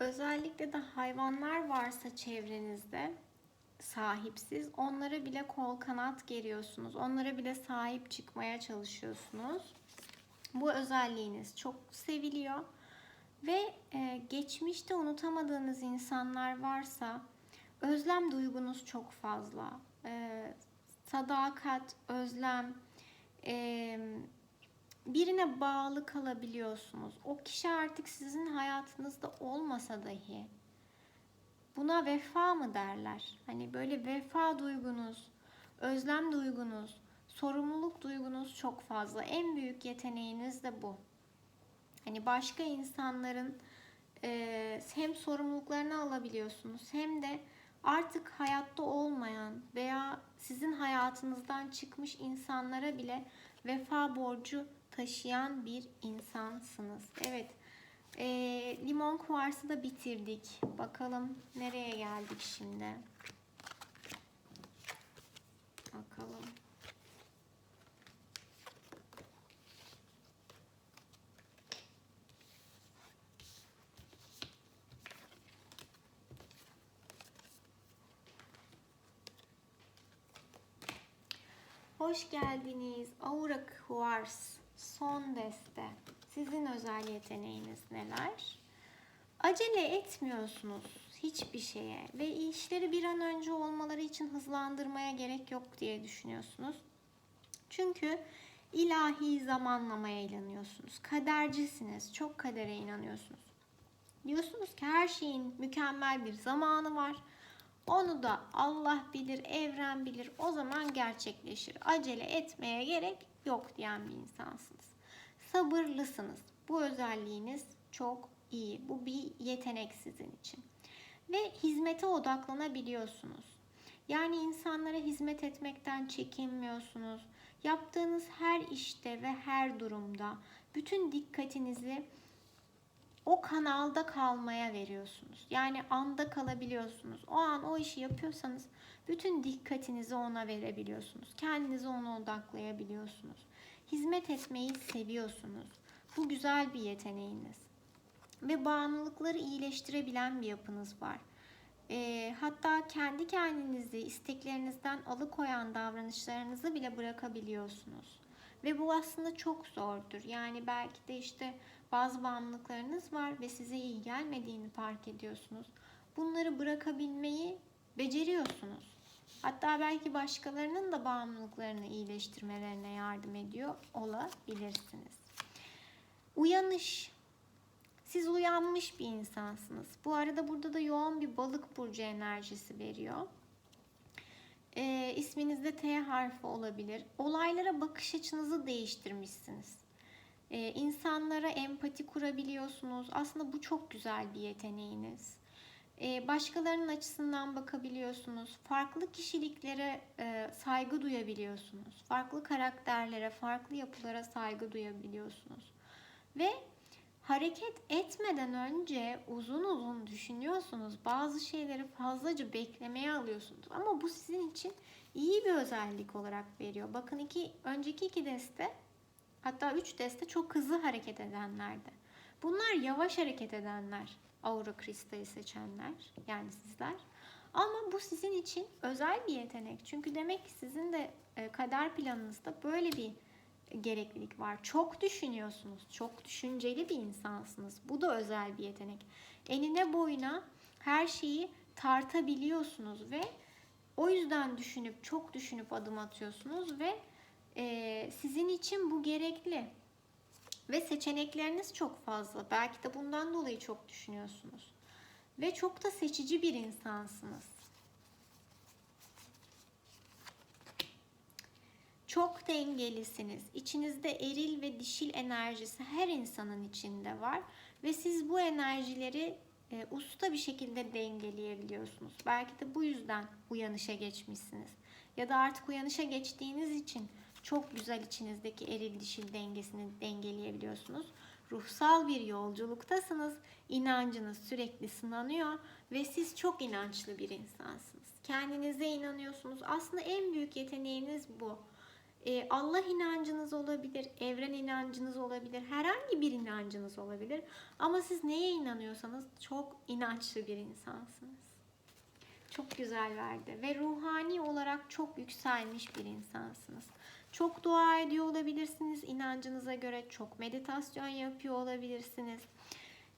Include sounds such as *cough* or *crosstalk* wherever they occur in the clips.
Özellikle de hayvanlar varsa çevrenizde sahipsiz onlara bile kol kanat geriyorsunuz. Onlara bile sahip çıkmaya çalışıyorsunuz. Bu özelliğiniz çok seviliyor. Ve e, geçmişte unutamadığınız insanlar varsa özlem duygunuz çok fazla. E, sadakat, özlem, e, birine bağlı kalabiliyorsunuz. O kişi artık sizin hayatınızda olmasa dahi buna vefa mı derler? Hani böyle vefa duygunuz, özlem duygunuz, sorumluluk duygunuz çok fazla. En büyük yeteneğiniz de bu. Hani başka insanların e, hem sorumluluklarını alabiliyorsunuz hem de artık hayatta olmayan veya sizin hayatınızdan çıkmış insanlara bile vefa borcu taşıyan bir insansınız. Evet. E, limon kuvarsı da bitirdik. Bakalım nereye geldik şimdi. Bakalım. Hoş geldiniz. Aura Quartz son deste. Sizin özel yeteneğiniz neler? Acele etmiyorsunuz hiçbir şeye ve işleri bir an önce olmaları için hızlandırmaya gerek yok diye düşünüyorsunuz. Çünkü ilahi zamanlamaya inanıyorsunuz. Kadercisiniz. Çok kadere inanıyorsunuz. Diyorsunuz ki her şeyin mükemmel bir zamanı var. Onu da Allah bilir, evren bilir. O zaman gerçekleşir. Acele etmeye gerek yok diyen bir insansınız. Sabırlısınız. Bu özelliğiniz çok iyi. Bu bir yetenek sizin için. Ve hizmete odaklanabiliyorsunuz. Yani insanlara hizmet etmekten çekinmiyorsunuz. Yaptığınız her işte ve her durumda bütün dikkatinizi o kanalda kalmaya veriyorsunuz. Yani anda kalabiliyorsunuz. O an o işi yapıyorsanız bütün dikkatinizi ona verebiliyorsunuz. Kendinizi ona odaklayabiliyorsunuz. Hizmet etmeyi seviyorsunuz. Bu güzel bir yeteneğiniz. Ve bağımlılıkları iyileştirebilen bir yapınız var. E, hatta kendi kendinizi isteklerinizden alıkoyan davranışlarınızı bile bırakabiliyorsunuz. Ve bu aslında çok zordur. Yani belki de işte bazı bağımlılıklarınız var ve size iyi gelmediğini fark ediyorsunuz. Bunları bırakabilmeyi beceriyorsunuz. Hatta belki başkalarının da bağımlılıklarını iyileştirmelerine yardım ediyor olabilirsiniz. Uyanış. Siz uyanmış bir insansınız. Bu arada burada da yoğun bir balık burcu enerjisi veriyor. E, isminizde T harfi olabilir. Olaylara bakış açınızı değiştirmişsiniz. E, insanlara empati kurabiliyorsunuz. Aslında bu çok güzel bir yeteneğiniz. E, başkalarının açısından bakabiliyorsunuz. Farklı kişiliklere e, saygı duyabiliyorsunuz. Farklı karakterlere, farklı yapılara saygı duyabiliyorsunuz. Ve hareket etmeden önce uzun uzun düşünüyorsunuz. Bazı şeyleri fazlaca beklemeye alıyorsunuz. Ama bu sizin için iyi bir özellik olarak veriyor. Bakın iki, önceki iki deste hatta üç deste çok hızlı hareket edenlerdi. Bunlar yavaş hareket edenler. Aura kristali seçenler yani sizler. Ama bu sizin için özel bir yetenek. Çünkü demek ki sizin de e, kader planınızda böyle bir gereklilik var. Çok düşünüyorsunuz. Çok düşünceli bir insansınız. Bu da özel bir yetenek. Enine boyuna her şeyi tartabiliyorsunuz ve o yüzden düşünüp çok düşünüp adım atıyorsunuz ve e, sizin için bu gerekli. Ve seçenekleriniz çok fazla. Belki de bundan dolayı çok düşünüyorsunuz. Ve çok da seçici bir insansınız. Çok dengelisiniz. İçinizde eril ve dişil enerjisi her insanın içinde var ve siz bu enerjileri e, usta bir şekilde dengeleyebiliyorsunuz. Belki de bu yüzden uyanışa geçmişsiniz. Ya da artık uyanışa geçtiğiniz için çok güzel içinizdeki eril dişil dengesini dengeleyebiliyorsunuz. Ruhsal bir yolculuktasınız. İnancınız sürekli sınanıyor ve siz çok inançlı bir insansınız. Kendinize inanıyorsunuz. Aslında en büyük yeteneğiniz bu. E, Allah inancınız olabilir, evren inancınız olabilir, herhangi bir inancınız olabilir. Ama siz neye inanıyorsanız çok inançlı bir insansınız. Çok güzel verdi ve ruhani olarak çok yükselmiş bir insansınız. Çok dua ediyor olabilirsiniz inancınıza göre, çok meditasyon yapıyor olabilirsiniz.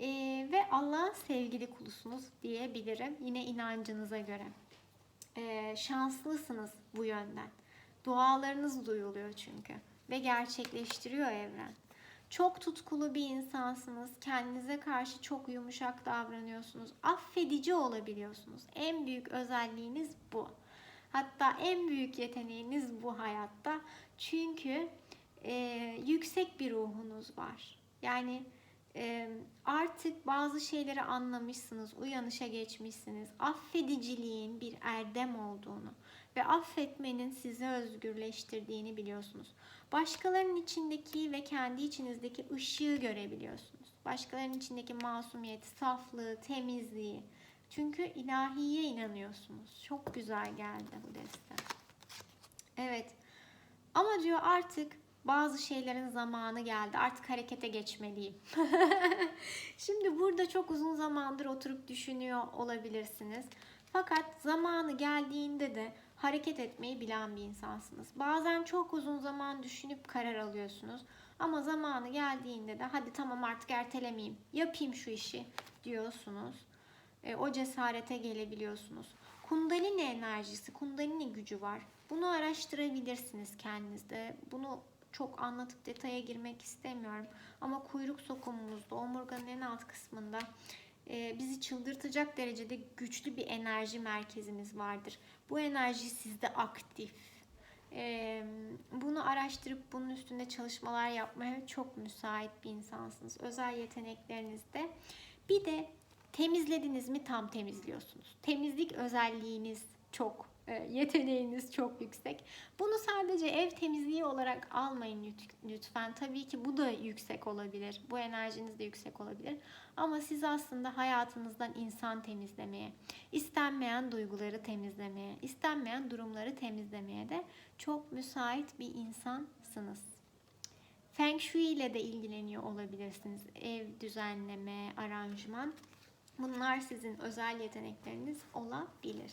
Ee, ve Allah'ın sevgili kulusunuz diyebilirim yine inancınıza göre. Ee, şanslısınız bu yönden. Dualarınız duyuluyor çünkü ve gerçekleştiriyor evren. Çok tutkulu bir insansınız. Kendinize karşı çok yumuşak davranıyorsunuz. Affedici olabiliyorsunuz. En büyük özelliğiniz bu. Hatta en büyük yeteneğiniz bu hayatta. Çünkü e, yüksek bir ruhunuz var. Yani e, artık bazı şeyleri anlamışsınız, uyanışa geçmişsiniz. Affediciliğin bir erdem olduğunu ve affetmenin sizi özgürleştirdiğini biliyorsunuz. Başkalarının içindeki ve kendi içinizdeki ışığı görebiliyorsunuz. Başkalarının içindeki masumiyeti, saflığı, temizliği. Çünkü ilahiye inanıyorsunuz. Çok güzel geldi bu deste. Evet. Ama diyor artık bazı şeylerin zamanı geldi. Artık harekete geçmeliyim. *laughs* Şimdi burada çok uzun zamandır oturup düşünüyor olabilirsiniz. Fakat zamanı geldiğinde de hareket etmeyi bilen bir insansınız. Bazen çok uzun zaman düşünüp karar alıyorsunuz. Ama zamanı geldiğinde de hadi tamam artık ertelemeyeyim, yapayım şu işi diyorsunuz. E, o cesarete gelebiliyorsunuz. Kundalini enerjisi, kundalini gücü var. Bunu araştırabilirsiniz kendinizde. Bunu çok anlatıp detaya girmek istemiyorum. Ama kuyruk sokumumuzda, omurganın en alt kısmında bizi çıldırtacak derecede güçlü bir enerji merkezimiz vardır. Bu enerji sizde aktif. E, bunu araştırıp bunun üstünde çalışmalar yapmaya çok müsait bir insansınız. Özel yeteneklerinizde. Bir de temizlediniz mi tam temizliyorsunuz. Temizlik özelliğiniz çok yeteneğiniz çok yüksek. Bunu sadece ev temizliği olarak almayın lütfen. Tabii ki bu da yüksek olabilir. Bu enerjiniz de yüksek olabilir. Ama siz aslında hayatınızdan insan temizlemeye, istenmeyen duyguları temizlemeye, istenmeyen durumları temizlemeye de çok müsait bir insansınız. Feng Shui ile de ilgileniyor olabilirsiniz. Ev düzenleme, aranjman. Bunlar sizin özel yetenekleriniz olabilir.